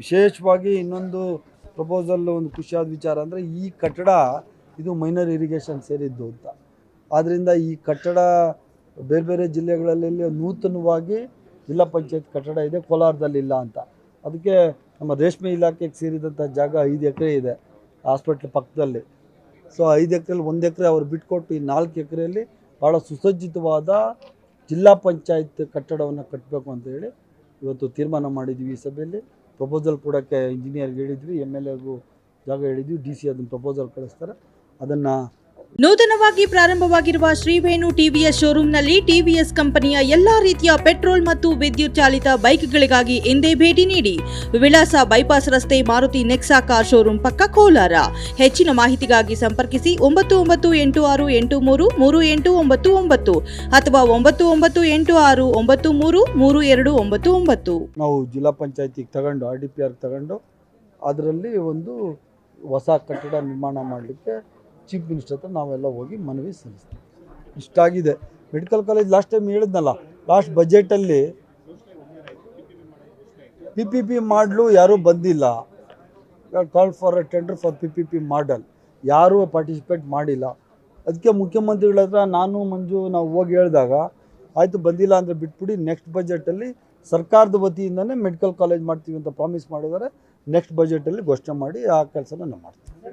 ವಿಶೇಷವಾಗಿ ಇನ್ನೊಂದು ಪ್ರಪೋಸಲ್ ಒಂದು ಖುಷಿಯಾದ ವಿಚಾರ ಅಂದರೆ ಈ ಕಟ್ಟಡ ಇದು ಮೈನರ್ ಇರಿಗೇಷನ್ ಸೇರಿದ್ದು ಅಂತ. ಆದ್ದರಿಂದ ಈ ಕಟ್ಟಡ ಬೇರೆ ಬೇರೆ ಜಿಲ್ಲೆಗಳಲ್ಲಿ ನೂತನವಾಗಿ ಜಿಲ್ಲಾ ಪಂಚಾಯತ್ ಕಟ್ಟಡ ಇದೆ ಕೋಲಾರದಲ್ಲಿಲ್ಲ ಅಂತ. ಅದಕ್ಕೆ ನಮ್ಮ ರೇಷ್ಮೆ ಇಲಾಖೆಗೆ ಸೇರಿದಂಥ ಜಾಗ ಐದು ಎಕರೆ ಇದೆ ಹಾಸ್ಪಿಟ್ಲ್ ಪಕ್ಕದಲ್ಲಿ. ಸೊ ಐದು ಎಕರೆಲಿ ಒಂದು ಎಕರೆ ಅವ್ರು ಬಿಟ್ಕೊಟ್ಟು ಈ ನಾಲ್ಕು ಎಕರೆಯಲ್ಲಿ ಭಾಳ ಸುಸಜ್ಜಿತವಾದ ಜಿಲ್ಲಾ ಪಂಚಾಯತ್ ಕಟ್ಟಡವನ್ನು ಕಟ್ಟಬೇಕು ಅಂತ ಹೇಳಿ ಇವತ್ತು ತೀರ್ಮಾನ ಮಾಡಿದ್ವಿ ಈ ಸಭೆಯಲ್ಲಿ. ಪ್ರಪೋಸಲ್ ಕೊಡೋಕ್ಕೆ ಇಂಜಿನಿಯರ್ಗೆ ಹೇಳಿದ್ವಿ ಎಂ ಎಲ್ ಎಗೂ ಜಾಗ ಹೇಳಿದ್ವಿ ಡಿ ಸಿ ಅದನ್ನು ಪ್ರಪೋಸಲ್ ಕಳಿಸ್ತಾರೆ. ಅದನ್ನು ನೂತನವಾಗಿ ಪ್ರಾರಂಭವಾಗಿರುವ ಶ್ರೀವೇಣು ಟಿವಿಎಸ್ ಶೋರೂಮ್ನಲ್ಲಿ ಟಿವಿಎಸ್ ಕಂಪನಿಯ ಎಲ್ಲಾ ರೀತಿಯ ಪೆಟ್ರೋಲ್ ಮತ್ತು ವಿದ್ಯುತ್ ಚಾಲಿತ ಬೈಕ್ಗಳಿಗಾಗಿ ಎಂದೇ ಭೇಟಿ ನೀಡಿ. ವಿಳಾಸ ಬೈಪಾಸ್ ರಸ್ತೆ ಮಾರುತಿ ನೆಕ್ಸಾ ಕಾರ್ ಶೋರೂಮ್ ಪಕ್ಕ ಕೋಲಾರ. ಹೆಚ್ಚಿನ ಮಾಹಿತಿಗಾಗಿ ಸಂಪರ್ಕಿಸಿ ಒಂಬತ್ತು ಒಂಬತ್ತು ಎಂಟು ಆರು ಎಂಟು ಮೂರು ಮೂರು ಎಂಟು ಒಂಬತ್ತು ಒಂಬತ್ತು ಅಥವಾ ಒಂಬತ್ತು ಒಂಬತ್ತು ಎಂಟು ಆರು ಒಂಬತ್ತು ಮೂರು ಮೂರು ಎರಡು ಒಂಬತ್ತು ಒಂಬತ್ತು. ನಾವು ಜಿಲ್ಲಾ ಪಂಚಾಯತಿಗೆ ತಗೊಂಡು, ಆರ್ ಡಿ ಪಿ ಆರ್ ತಗೊಂಡು, ಅದರಲ್ಲಿ ಒಂದು ಹೊಸ ಕಟ್ಟಡ ನಿರ್ಮಾಣ ಮಾಡಲಿಕ್ಕೆ ಚೀಫ್ ಮಿನಿಸ್ಟರ್ ಹತ್ರ ನಾವೆಲ್ಲ ಹೋಗಿ ಮನವಿ ಸಲ್ಲಿಸ್ತೀವಿ. ಇಷ್ಟಾಗಿದೆ. ಮೆಡಿಕಲ್ ಕಾಲೇಜ್ ಲಾಸ್ಟ್ ಟೈಮ್ ಹೇಳಿದ್ನಲ್ಲ ಲಾಸ್ಟ್ ಬಜೆಟಲ್ಲಿ ಪಿ ಪಿ ಪಿ ಮಾಡಲು ಯಾರೂ ಬಂದಿಲ್ಲ. Call for a tender for P P P ಮಾಡಲ್ ಯಾರೂ ಪಾರ್ಟಿಸಿಪೇಟ್ ಮಾಡಿಲ್ಲ. ಅದಕ್ಕೆ ಮುಖ್ಯಮಂತ್ರಿಗಳ ಹತ್ರ ನಾನು, ಮಂಜು ನಾವು ಹೋಗಿ ಹೇಳಿದಾಗ, ಆಯಿತು ಬಂದಿಲ್ಲ ಅಂದರೆ ಬಿಟ್ಬಿಡಿ ನೆಕ್ಸ್ಟ್ ಬಜೆಟಲ್ಲಿ ಸರ್ಕಾರದ ವತಿಯಿಂದನೇ ಮೆಡಿಕಲ್ ಕಾಲೇಜ್ ಮಾಡ್ತೀವಿ ಅಂತ ಪ್ರಾಮಿಸ್ ಮಾಡಿದರೆ ನೆಕ್ಸ್ಟ್ ಬಜೆಟಲ್ಲಿ ಘೋಷಣೆ ಮಾಡಿ ಆ ಕೆಲಸನ ನಾವು ಮಾಡ್ತೀವಿ.